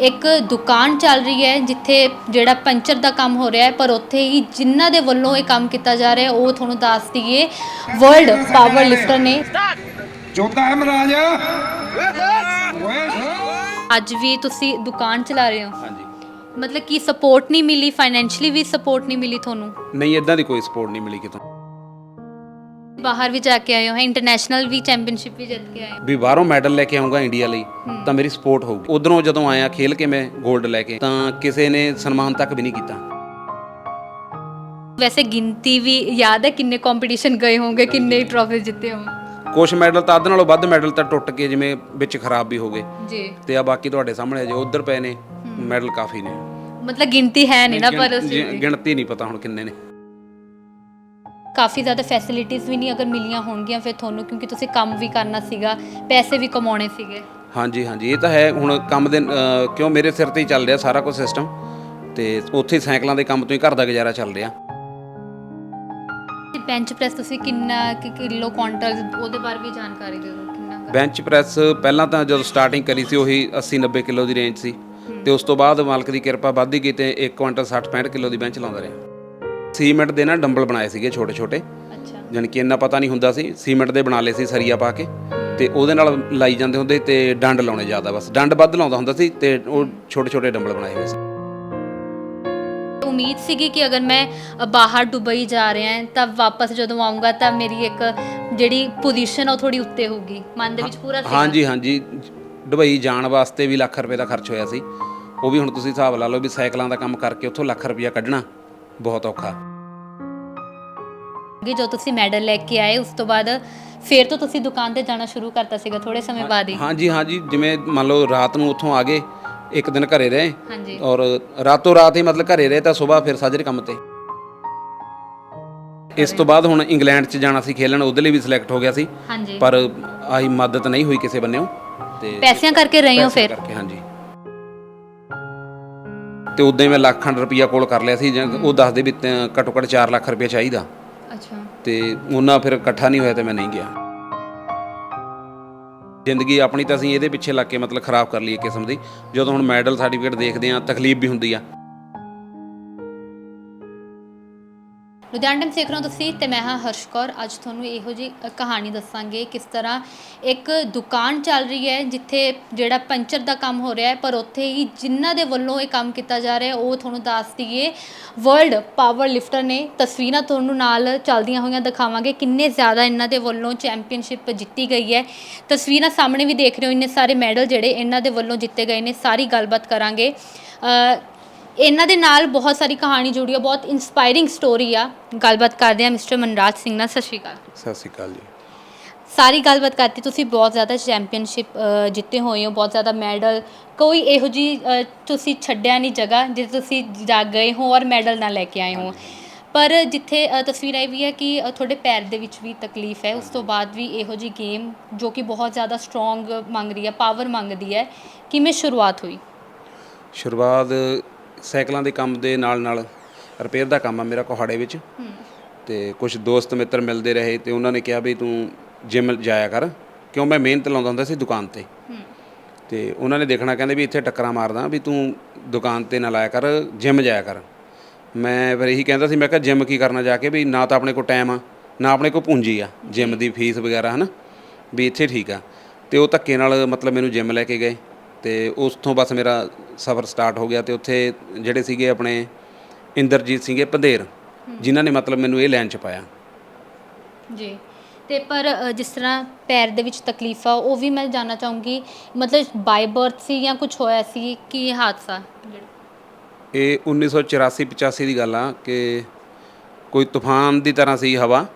ਇੱਕ ਦੁਕਾਨ ਚੱਲ ਰਹੀ ਹੈ ਜਿੱਥੇ ਜਿਹੜਾ ਪੰਚਰ ਦਾ ਕੰਮ ਹੋ ਰਿਹਾ ਹੈ ਪਰ ਉੱਥੇ ਹੀ ਜਿਨ੍ਹਾਂ ਦੇ ਵੱਲੋਂ ਇਹ ਕੰਮ ਕੀਤਾ ਜਾ ਰਿਹਾ ਹੈ ਉਹ ਤੁਹਾਨੂੰ ਦੱਸ ਦਈਏ ਵਰਲਡ ਪਾਵਰ ਲਿਫਟਰ ਨੇ। ਚੌਥਾ ਹੈ ਮਹਾਰਾਜ। ਓਏ ਅੱਜ ਵੀ ਤੁਸੀਂ ਦੁਕਾਨ ਚਲਾ ਰਹੇ ਹੋ? ਹਾਂਜੀ। ਮਤਲਬ ਕੀ ਸਪੋਰਟ ਨਹੀਂ ਮਿਲੀ ਫਾਈਨੈਂਸ਼ੀਅਲੀ ਵੀ ਸਪੋਰਟ ਨਹੀਂ ਮਿਲੀ ਤੁਹਾਨੂੰ? ਨਹੀਂ ਇਦਾਂ ਦੀ ਕੋਈ ਸਪੋਰਟ ਨਹੀਂ ਮਿਲੀ ਕਿਤੋਂ। ਬਾਹਰ ਵੀ ਜਾ ਕੇ ਆਏ ਹੋ ਇੰਟਰਨੈਸ਼ਨਲ ਵੀ ਚੈਂਪੀਅਨਸ਼ਿਪ ਵੀ ਜਿੱਤ ਕੇ ਆਏ ਹੋ। ਵੀ ਬਾਹਰੋਂ ਮੈਡਲ ਲੈ ਕੇ ਆਉਂਗਾ ਇੰਡੀਆ ਲਈ ਤਾਂ ਮੇਰੀ ਸਪੋਰਟ ਹੋਊਗੀ। ਉਧਰੋਂ ਜਦੋਂ ਆਇਆ ਖੇਲ ਕੇ ਮੈਂ 골ਡ ਲੈ ਕੇ ਤਾਂ ਕਿਸੇ ਨੇ ਸਨਮਾਨ ਤੱਕ ਵੀ ਨਹੀਂ ਕੀਤਾ। ਵੈਸੇ ਗਿਣਤੀ ਵੀ ਯਾਦ ਹੈ ਕਿੰਨੇ ਕੰਪੀਟੀਸ਼ਨ ਗਏ ਹੋਵੋਗੇ ਕਿੰਨੇ ਟਰੋਫੀ ਜਿੱਤੇ ਹੋ ਕੁਝ ਮੈਡਲ ਤਾਂ ਅੱਧ ਨਾਲੋਂ ਵੱਧ ਮੈਡਲ ਤਾਂ ਟੁੱਟ ਕੇ ਜਿਵੇਂ ਵਿੱਚ ਖਰਾਬ ਵੀ ਹੋ ਗਏ। ਜੀ। ਤੇ ਆ ਬਾਕੀ ਤੁਹਾਡੇ ਸਾਹਮਣੇ ਜੇ ਉਧਰ ਪਏ ਨੇ ਮੈਡਲ ਕਾਫੀ ਨੇ। ਮਤਲਬ ਗਿਣਤੀ ਹੈ ਨਹੀਂ ਨਾ ਪਰ ਗਿਣ- ਉਸ ਚੀਜ਼ ਦੀ। ਗਿਣਤੀ ਨਹੀਂ ਪਤਾ ਹੁਣ ਕਿੰਨੇ ਨੇ। ਕਾਫੀ ਜ਼ਿਆਦਾ ਫੈਸਿਲਿਟੀਆਂ ਵੀ ਨਹੀਂ ਅਗਰ ਮਿਲੀਆਂ ਹੋਣਗੀਆਂ ਫਿਰ ਤੁਹਾਨੂੰ ਕਿਉਂਕਿ ਤੁਸੀਂ ਕੰਮ ਵੀ ਕਰਨਾ ਸੀਗਾ ਪੈਸੇ ਵੀ ਕਮਾਉਣੇ ਸੀਗੇ। ਹਾਂਜੀ ਹਾਂਜੀ ਇਹ ਤਾਂ ਹੈ ਹੁਣ ਕੰਮ ਦੇ ਕਿਉਂ ਮੇਰੇ ਸਿਰ ਤੇ ਹੀ ਚੱਲ ਰਿਹਾ ਸਾਰਾ ਕੁਝ ਸਿਸਟਮ ਤੇ ਉੱਥੇ ਸਾਈਕਲਾਂ ਦੇ ਕੰਮ ਤੋਂ ਹੀ ਘਰ ਦਾ ਗੁਜ਼ਾਰਾ ਚੱਲ ਰਿਹਾ। ਤੇ ਬੈਂਚ ਪ੍ਰੈਸ ਤੁਸੀਂ ਕਿੰਨਾ ਕਿ ਕਿਲੋ ਕੁਆਂਟਲ ਉਹਦੇ ਬਾਰੇ ਵੀ ਜਾਣਕਾਰੀ ਦਿਓ ਕਿੰਨਾ ਕੁ? ਬੈਂਚ ਪ੍ਰੈਸ ਪਹਿਲਾਂ ਤਾਂ ਜਦੋਂ ਸਟਾਰਟਿੰਗ ਕਰੀ ਸੀ ਉਹੀ 80 90 ਕਿਲੋ ਦੀ ਰੇਂਜ ਸੀ ਤੇ ਉਸ ਤੋਂ ਬਾਅਦ ਮਾਲਕ ਦੀ ਕਿਰਪਾ ਵੱਧਦੀ ਗਈ ਤੇ 1 ਕੁਇੰਟਲ 60 65 ਕਿਲੋ ਦੀ ਬੈਂਚ ਲਾਉਂਦਾ ਰਿਹਾ। ਸੀਮੈਂਟ ਦੇ ਨਾ ਡੰਬਲ ਬਣਾਏ ਸੀਗੇ ਛੋਟੇ ਛੋਟੇ। ਅੱਛਾ। ਜਾਣੀ ਕਿ ਇੰਨਾ ਪਤਾ ਨਹੀਂ ਹੁੰਦਾ ਸੀ ਸੀਮੈਂਟ ਦੇ ਬਣਾ ਲਏ ਸੀ ਸਰੀਆ ਪਾ ਕੇ ਤੇ ਉਹਦੇ ਨਾਲ ਲਾਈ ਜਾਂਦੇ ਹੁੰਦੇ ਤੇ ਡੰਡ ਲਾਉਣੇ ਜ਼ਿਆਦਾ ਬਸ। ਡੰਡ ਵੱਧ ਲਾਉਂਦਾ ਹੁੰਦਾ ਸੀ ਤੇ ਉਹ ਛੋਟੇ ਛੋਟੇ ਡੰਬਲ ਬਣਾਏ ਹੋਏ ਸੀ। ਉਮੀਦ ਸੀਗੀ ਕਿ ਅਗਰ ਮੈਂ ਬਾਹਰ ਦੁਬਈ ਜਾ ਰਿਹਾ ਹਾਂ ਤਾਂ ਵਾਪਸ ਜਦੋਂ ਆਉਂਗਾ ਤਾਂ ਮੇਰੀ ਇੱਕ ਜਿਹੜੀ ਪੋਜੀਸ਼ਨ ਉਹ ਥੋੜੀ ਉੱਤੇ ਹੋਊਗੀ। ਮਨ ਦੇ ਵਿੱਚ ਪੂਰਾ ਸੀਗਾ ਹਾਂਜੀ ਹਾਂਜੀ। ਦੁਬਈ ਜਾਣ ਵਾਸਤੇ ਵੀ ਲੱਖ ਰੁਪਏ ਦਾ ਖਰਚ ਹੋਇਆ ਸੀ। ਉਹ ਵੀ ਹੁਣ ਤੁਸੀਂ ਹਿਸਾਬ ਲਾ ਲਓ ਵੀ ਸਾਈਕਲਾਂ ਦਾ ਕੰਮ ਕਰਕੇ ਉੱਥੋਂ ਲੱਖ ਰੁਪਇਆ ਕੱਢਣਾ। ਬਹੁਤ ਔਖਾ। ਕਿ ਜੋ ਤੁਸੀਂ ਮੈਡਲ ਲੈ ਕੇ ਆਏ ਉਸ ਤੋਂ ਬਾਅਦ ਫਿਰ ਤੋਂ ਤੁਸੀਂ ਦੁਕਾਨ ਤੇ ਜਾਣਾ ਸ਼ੁਰੂ ਕਰਤਾ ਸੀਗਾ ਥੋੜੇ ਸਮੇਂ ਬਾਅਦ ਹੀ। ਹਾਂਜੀ ਹਾਂਜੀ ਜਿਵੇਂ ਮੰਨ ਲਓ ਰਾਤ ਨੂੰ ਉੱਥੋਂ ਆ ਗਏ ਇੱਕ ਦਿਨ ਘਰੇ ਰਹੇ ਹਾਂਜੀ। ਔਰ ਰਾਤੋਂ ਰਾਤ ਹੀ ਮਤਲਬ ਘਰੇ ਰਹੇ ਤਾਂ ਸਵੇਰ ਫਿਰ ਸਾਜਰੇ ਕੰਮ ਤੇ। ਇਸ ਤੋਂ ਬਾਅਦ ਹੁਣ ਇੰਗਲੈਂਡ 'ਚ ਜਾਣਾ ਸੀ ਖੇਲਣ ਉਹਦੇ ਲਈ ਵੀ ਸਿਲੈਕਟ ਹੋ ਗਿਆ ਸੀ। ਹਾਂਜੀ। ਪਰ ਆਹੀ ਮਦਦ ਨਹੀਂ ਹੋਈ ਕਿਸੇ ਬੰਨਿਓ ਤੇ ਪੈਸਿਆਂ ਕਰਕੇ ਰਹੇ ਹੋ ਪੈਸੇ ਫਿਰ? ਕਰਕੇ ਹਾਂਜੀ। ਤੇ ਉਦੋਂ ਹੀ ਮੈਂ ਲੱਖ ਖੰਡ ਰੁਪਈਆ ਕੋਲ ਕਰ ਲਿਆ ਸੀ ਜਾਂ ਉਹ ਦੱਸਦੇ ਵੀ ਤ- ਘੱਟੋ ਘੱਟ 4 ਲੱਖ ਰੁਪਈਆ ਚਾਹੀਦਾ। ਅੱਛਾ। ਤੇ ਉਹਨਾਂ ਫਿਰ ਇਕੱਠਾ ਨਹੀਂ ਹੋਇਆ ਤੇ ਮੈਂ ਨਹੀਂ ਗਿਆ। ਜ਼ਿੰਦਗੀ ਆਪਣੀ ਤਾਂ ਅਸੀਂ ਇਹਦੇ ਪਿੱਛੇ ਲੱਗ ਕੇ ਮਤਲਬ ਖਰਾਬ ਕਰ ਲਈ ਇੱਕ ਕਿਸਮ ਦੀ। ਜਦੋਂ ਹੁਣ ਮੈਡਲ ਸਰਟੀਫਿਕੇਟ ਦੇਖਦੇ ਆ ਤਕਲੀਫ ਵੀ ਹੁੰਦੀ ਆ। ਲੁਧਿਆਣਾ ਟਾਈਮ ਦੇਖ ਰਹੇ ਹੋ ਤੁਸੀਂ ਤੇ ਮੈਂ ਹਾਂ ਹਰਸ਼ ਕੌਰ। ਅੱਜ ਤੁਹਾਨੂੰ ਇਹੋ ਜੀ ਕਹਾਣੀ ਦੱਸਾਂਗੇ ਕਿਸ ਤਰ੍ਹਾਂ ਇੱਕ ਦੁਕਾਨ ਚੱਲ ਰਹੀ ਹੈ ਜਿੱਥੇ ਜਿਹੜਾ ਪੰਚਰ ਦਾ ਕੰਮ ਹੋ ਰਿਹਾ ਹੈ, ਪਰ ਉੱਥੇ ਹੀ ਜਿਨ੍ਹਾਂ ਦੇ ਵੱਲੋਂ ਇਹ ਕੰਮ ਕੀਤਾ ਜਾ ਰਿਹਾ ਉਹ ਤੁਹਾਨੂੰ ਦੱਸ ਦਈਏ। ਵਰਲਡ ਪਾਵਰ ਲਿਫਟਰ ਨੇ ਤਸਵੀਰਾਂ ਤੁਹਾਨੂੰ ਨਾਲ ਚੱਲਦੀਆਂ ਹੋਈਆਂ ਦਿਖਾਵਾਂਗੇ, ਕਿੰਨੇ ਜ਼ਿਆਦਾ ਇਹਨਾਂ ਦੇ ਵੱਲੋਂ ਚੈਂਪੀਅਨਸ਼ਿਪ ਜਿੱਤੀ ਗਈ ਹੈ। ਤਸਵੀਰਾਂ ਸਾਹਮਣੇ ਵੀ ਦੇਖ ਰਹੇ ਹੋ, ਇੰਨੇ ਸਾਰੇ ਮੈਡਲ ਜਿਹੜੇ ਇਹਨਾਂ ਦੇ ਵੱਲੋਂ ਜਿੱਤੇ ਗਏ ਨੇ, ਸਾਰੀ ਗੱਲਬਾਤ ਕਰਾਂਗੇ। ਇਹਨਾਂ ਦੇ ਨਾਲ ਬਹੁਤ ਸਾਰੀ ਕਹਾਣੀ ਜੁੜੀ ਹੈ ਬਹੁਤ ਇਨਸਪਾਇਰਿੰਗ ਸਟੋਰੀ ਆ। ਗੱਲਬਾਤ ਕਰਦੇ ਆ ਮਿਸਟਰ ਮਨਰਾਜ ਸਿੰਘ ਨਾਲ। ਸਤਿ ਸ਼੍ਰੀ ਅਕਾਲ। ਸਤਿ ਸ਼੍ਰੀ ਅਕਾਲ ਜੀ। ਸਾਰੀ ਗੱਲਬਾਤ ਕਰਤੀ ਤੁਸੀਂ ਬਹੁਤ ਜ਼ਿਆਦਾ ਚੈਂਪੀਅਨਸ਼ਿਪ ਜਿੱਤੇ ਹੋਏ ਹੋ ਬਹੁਤ ਜ਼ਿਆਦਾ ਮੈਡਲ ਕੋਈ ਇਹੋ ਜੀ ਤੁਸੀਂ ਛੱਡਿਆ ਨਹੀਂ ਜਗ੍ਹਾ ਜਿੱਥੇ ਤੁਸੀਂ ਜਾ ਗਏ ਹੋ ਔਰ ਮੈਡਲ ਨਾ ਲੈ ਕੇ ਆਏ ਹੋ। ਪਰ ਜਿੱਥੇ ਤਸਵੀਰ ਆਈ ਵੀ ਹੈ ਕਿ ਤੁਹਾਡੇ ਪੈਰ ਦੇ ਵਿੱਚ ਵੀ ਤਕਲੀਫ ਹੈ। ਉਸ ਤੋਂ ਬਾਅਦ ਵੀ ਇਹੋ ਜੀ ਗੇਮ ਜੋ ਕਿ ਬਹੁਤ ਜ਼ਿਆਦਾ ਸਟਰੋਂਗ ਮੰਗ ਰਹੀ ਹੈ ਪਾਵਰ ਮੰਗਦੀ ਹੈ ਕਿਵੇਂ ਸ਼ੁਰੂਆਤ ਹੋਈ? ਸ਼ੁਰੂਆਤ ਸਾਈਕਲਾਂ ਦੇ ਕੰਮ ਦੇ ਨਾਲ ਨਾਲ ਰਿਪੇਅਰ ਦਾ ਕੰਮ ਆ ਮੇਰਾ ਕੋਹਾੜੇ ਵਿੱਚ। ਤੇ ਕੁਝ ਦੋਸਤ ਮਿੱਤਰ ਮਿਲਦੇ ਰਹੇ ਤੇ ਉਹਨਾਂ ਨੇ ਕਿਹਾ ਵੀ ਤੂੰ ਜਿਮ ਜਾਇਆ ਕਰ ਕਿਉਂ ਮੈਂ ਮਿਹਨਤ ਲਾਉਂਦਾ ਹੁੰਦਾ ਸੀ ਦੁਕਾਨ ਤੇ। ਤੇ ਉਹਨਾਂ ਨੇ ਦੇਖਣਾ ਕਹਿੰਦੇ ਵੀ ਇੱਥੇ ਟੱਕਰਾਂ ਮਾਰਦਾ ਵੀ ਤੂੰ ਦੁਕਾਨ ਤੇ ਨਾ ਲਾਇਆ ਕਰ ਜਿਮ ਜਾਇਆ ਕਰ। ਮੈਂ ਫਿਰ ਇਹੀ ਕਹਿੰਦਾ ਸੀ ਮੈਂ ਕਿਹਾ ਜਿਮ ਕੀ ਕਰਨਾ ਜਾ ਕੇ ਵੀ ਨਾ ਤਾਂ ਆਪਣੇ ਕੋਲ ਟਾਈਮ ਆ ਨਾ ਆਪਣੇ ਕੋਲ ਪੂੰਜੀ ਆ ਜਿਮ ਦੀ ਫੀਸ ਵਗੈਰਾ ਹਨਾ? ਵੀ ਇੱਥੇ ਠੀਕ ਆ। ਤੇ ਉਹ ਧੱਕੇ ਨਾਲ ਮਤਲਬ ਮੈਨੂੰ ਜਿਮ ਲੈ ਕੇ ਗਏ ਤੇ ਉਸ ਤੋਂ ਬਸ ਮੇਰਾ ਸਫ਼ਰ ਸਟਾਰਟ ਹੋ ਗਿਆ ਤੇ ਉੱਥੇ ਜਿਹੜੇ ਸੀਗੇ ਆਪਣੇ ਇੰਦਰਜੀਤ ਸੀਗੇ ਪੰਧੇਰ ਜਿਨ੍ਹਾਂ ਨੇ ਮਤਲਬ ਮੈਨੂੰ ਇਹ ਲਾਈਨ ਚ ਪਾਇਆ। ਜੀ। ਤੇ ਪਰ ਜਿਸ ਤਰ੍ਹਾਂ ਪੈਰ ਦੇ ਵਿੱਚ ਤਕਲੀਫ ਆ ਉਹ ਵੀ ਮੈਂ ਜਾਨਣਾ ਚਾਹੂੰਗੀ ਮਤਲਬ ਬਾਈ ਬਰਥ ਸੀ ਜਾਂ ਕੁਝ ਹੋਇਆ ਸੀ ਕੀ ਹਾਦਸਾ? ਇਹ 1984 85 ਦੀ ਗੱਲ ਆ ਕਿ ਕੋਈ ਤੂਫਾਨ ਦੀ ਤਰ੍ਹਾਂ ਸੀ ਹਵਾ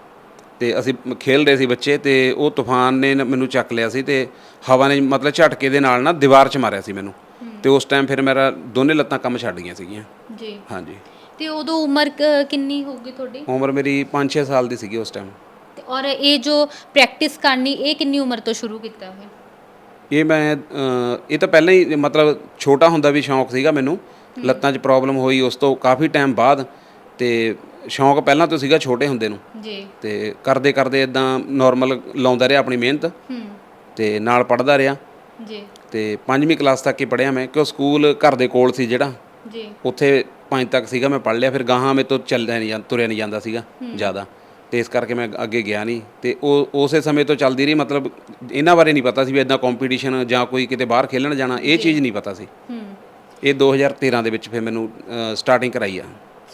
ਤੇ ਅਸੀਂ ਖੇਲ ਰਹੇ ਸੀ ਬੱਚੇ ਤੇ ਉਹ ਤੂਫਾਨ ਨੇ ਨਾ ਮੈਨੂੰ ਚੱਕ ਲਿਆ ਸੀ ਤੇ ਹਵਾ ਨੇ ਮਤਲਬ ਝਟਕੇ ਦੇ ਨਾਲ ਨਾ ਦੀਵਾਰ 'ਚ ਮਾਰਿਆ ਸੀ ਮੈਨੂੰ। ਤੇ ਉਸ ਟਾਈਮ ਫਿਰ ਮੇਰਾ ਦੋਨੇ ਲੱਤਾਂ ਕੰਮ ਛੱਡ ਗਈਆਂ ਸੀਗੀਆਂ। ਜੀ। ਹਾਂਜੀ। ਤੇ ਉਦੋਂ ਉਮਰ ਕਿੰਨੀ ਹੋਊਗੀ ਤੁਹਾਡੀ? ਉਮਰ ਮੇਰੀ 5-6 ਸਾਲ ਦੀ ਸੀਗੀ ਉਸ ਟਾਈਮ ਤੇ ਔਰ ਇਹ ਜੋ ਪ੍ਰੈਕਟਿਸ ਕਰਨੀ ਇਹ ਕਿੰਨੀ ਉਮਰ ਤੋਂ ਸ਼ੁਰੂ ਕੀਤਾ ਹੋਇਆ ਇਹ ਮੈਂ ਇਹ ਤਾਂ ਪਹਿਲਾਂ ਹੀ ਮਤਲਬ ਛੋਟਾ ਹੁੰਦਾ ਵੀ ਸ਼ੌਂਕ ਸੀਗਾ ਮੈਨੂੰ। ਲੱਤਾਂ 'ਚ ਪ੍ਰੋਬਲਮ ਹੋਈ ਉਸ ਤੋਂ ਕਾਫੀ ਟਾਈਮ ਬਾਅਦ ਤੇ ਸ਼ੌਂਕ ਪਹਿਲਾਂ ਤੋਂ ਸੀਗਾ ਛੋਟੇ ਹੁੰਦੇ ਨੂੰ। ਜੀ। ਤੇ ਕਰਦੇ ਕਰਦੇ ਇਦਾਂ ਨਾਰਮਲ ਲਾਉਂਦਾ ਰਿਹਾ ਆਪਣੀ ਮਿਹਨਤ। ਹੂੰ। ਤੇ ਨਾਲ ਪੜਦਾ ਰਿਹਾ। ਜੀ। ਤੇ ਪੰਜਵੀਂ ਕਲਾਸ ਤੱਕ ਹੀ ਪੜ੍ਹਿਆ ਮੈਂ ਕਿਉਂ ਸਕੂਲ ਘਰ ਦੇ ਕੋਲ ਸੀ ਜਿਹੜਾ। ਜੀ। ਉੱਥੇ ਪੰਜ ਤੱਕ ਸੀਗਾ ਮੈਂ ਪੜ੍ਹ ਲਿਆ ਫਿਰ ਗਾਹਾਂ ਮੇਰੇ ਤੋਂ ਚੱਲਦਾ ਨਹੀਂ ਜਾਂ ਤੁਰਿਆ ਨਹੀਂ ਜਾਂਦਾ ਸੀਗਾ ਜ਼ਿਆਦਾ। ਤੇ ਇਸ ਕਰਕੇ ਮੈਂ ਅੱਗੇ ਗਿਆ ਨਹੀਂ। ਤੇ ਉਹ ਉਸੇ ਸਮੇਂ ਤੋਂ ਚੱਲਦੀ ਰਹੀ ਮਤਲਬ ਇਹਨਾਂ ਬਾਰੇ ਨਹੀਂ ਪਤਾ ਸੀ ਵੀ ਇਦਾਂ ਕੰਪੀਟੀਸ਼ਨ ਜਾਂ ਕੋਈ ਕਿਤੇ ਬਾਹਰ ਖੇਲਣ ਜਾਣਾ ਇਹ ਚੀਜ਼ ਨਹੀਂ ਪਤਾ ਸੀ। ਹੂੰ। ਇਹ 2013 ਦੇ ਵਿੱਚ ਫਿਰ ਮੈਨੂੰ ਸਟਾਰਟਿੰਗ ਕਰਾਈ ਆ।